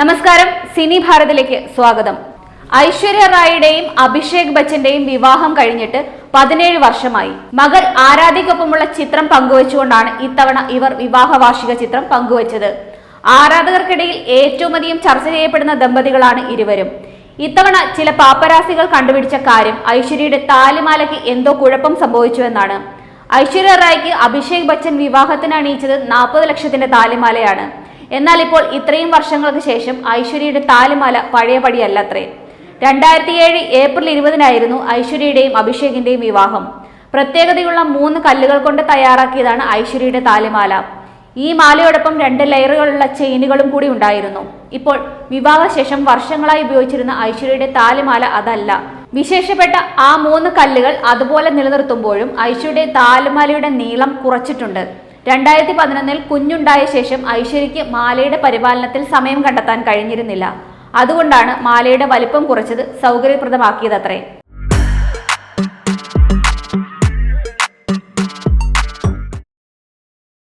നമസ്കാരം സിനി ഭാരതിലേക്ക് സ്വാഗതം. ഐശ്വര്യ റായിയുടെയും അഭിഷേക് ബച്ചന്റെയും വിവാഹം കഴിഞ്ഞിട്ട് പതിനേഴ് വർഷമായി. മകൾ ആരാധികൊപ്പമുള്ള ചിത്രം പങ്കുവച്ചുകൊണ്ടാണ് ഇത്തവണ ഇവർ വിവാഹ വാർഷിക ചിത്രം പങ്കുവച്ചത്. ആരാധകർക്കിടയിൽ ഏറ്റവും അധികം ചർച്ച ചെയ്യപ്പെടുന്ന ദമ്പതികളാണ് ഇരുവരും. ഇത്തവണ ചില പാപ്പരാസികൾ കണ്ടുപിടിച്ച കാര്യം ഐശ്വര്യയുടെ താലിമാലയ്ക്ക് എന്തോ കുഴപ്പം സംഭവിച്ചുവെന്നാണ്. ഐശ്വര്യ റായിക്ക് അഭിഷേക് ബച്ചൻ വിവാഹത്തിന് അണിയിച്ചത് നാൽപ്പത് ലക്ഷത്തിന്റെ താലിമാലയാണ്. എന്നാൽ ഇപ്പോൾ ഇത്രയും വർഷങ്ങൾക്ക് ശേഷം ഐശ്വര്യയുടെ താലിമാല പഴയപടിയല്ലത്രേ. രണ്ടായിരത്തി ഏഴ് ഏപ്രിൽ ഇരുപതിനായിരുന്നു ഐശ്വര്യയുടെയും അഭിഷേകിന്റെയും വിവാഹം. പ്രത്യേകതയുള്ള മൂന്ന് കല്ലുകൾ കൊണ്ട് തയ്യാറാക്കിയതാണ് ഐശ്വര്യയുടെ താലിമാല. ഈ മാലയോടൊപ്പം രണ്ട് ലെയറുകളുള്ള ചെയിനുകളും കൂടി ഉണ്ടായിരുന്നു. ഇപ്പോൾ വിവാഹശേഷം വർഷങ്ങളായി ഉപയോഗിച്ചിരുന്ന ഐശ്വര്യയുടെ താലിമാല അതല്ല. വിശേഷപ്പെട്ട ആ മൂന്ന് കല്ലുകൾ അതുപോലെ നിലനിർത്തുമ്പോഴും ഐശ്വര്യയുടെ താലിമാലയുടെ നീളം കുറച്ചിട്ടുണ്ട്. രണ്ടായിരത്തി പതിനൊന്നിൽ കുഞ്ഞുണ്ടായ ശേഷം ഐശ്വര്യയ്ക്ക് മാലയുടെ പരിപാലനത്തിൽ സമയം കണ്ടെത്താൻ കഴിഞ്ഞിരുന്നില്ല. അതുകൊണ്ടാണ് മാലയുടെ വലിപ്പം കുറച്ചത് സൗകര്യപ്രദമാക്കിയതത്രേ.